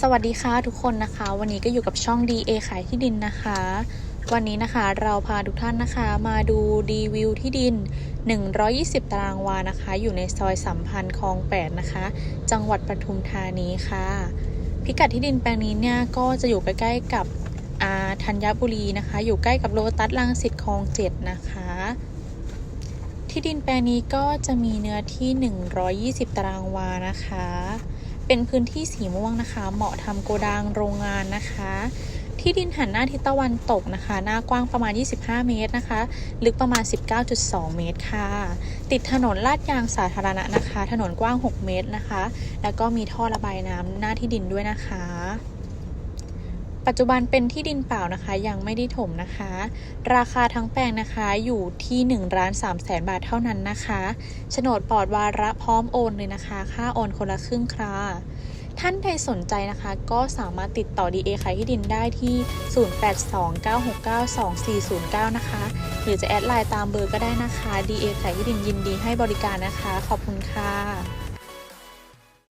สวัสดีค่ะทุกคนนะคะ วันนี้ก็อยู่กับช่อง DA ขายที่ดินนะคะ วันนี้นะคะเราพาทุกท่านนะคะมาดูดีวิวที่ดิน 120 ตารางวานะคะ อยู่ในซอยสัมพันธ์คลอง 8 นะคะ จังหวัดปทุมธานีค่ะ พิกัดที่ดินแปลงนี้เนี่ยก็จะอยู่ใกล้ๆกับอาธัญบุรีนะคะ อยู่ใกล้กับโลตัสลังสิตคลอง 7 นะคะ ที่ดินแปลงนี้ก็จะมีเนื้อที่ 120 ตารางวานะคะ เป็นพื้นที่สีม่วงนะคะ เหมาะทำโกดังโรงงานนะคะ ที่ดินหันหน้าทิศตะวันตกนะคะ หน้ากว้างประมาณ 25 เมตรนะคะ ลึกประมาณ 19.2 เมตรค่ะ ติดถนนลาดยางสาธารณะนะคะ ถนนกว้าง 6 เมตรนะคะ แล้วก็มีท่อระบายน้ำหน้าที่ดินด้วยนะคะ ปัจจุบันเป็นที่ดินเปล่านะคะ ยังไม่ได้ถมนะคะ ราคาทั้งแปลงนะคะอยู่ที่1ล้าน3แสนบาทเท่านั้นนะคะโฉนดปลอดวาระพร้อมโอนเลยนะคะ ค่าโอนคนละครึ่งค่ะท่านใดสนใจนะคะ ก็สามารถติดต่อ DA ขายที่ดินได้ที่ 0829692409 นะคะ หรือจะแอดไลน์ตามเบอร์ก็ได้นะคะ DA ขายที่ดินยินดีให้บริการนะคะ ขอบคุณค่ะ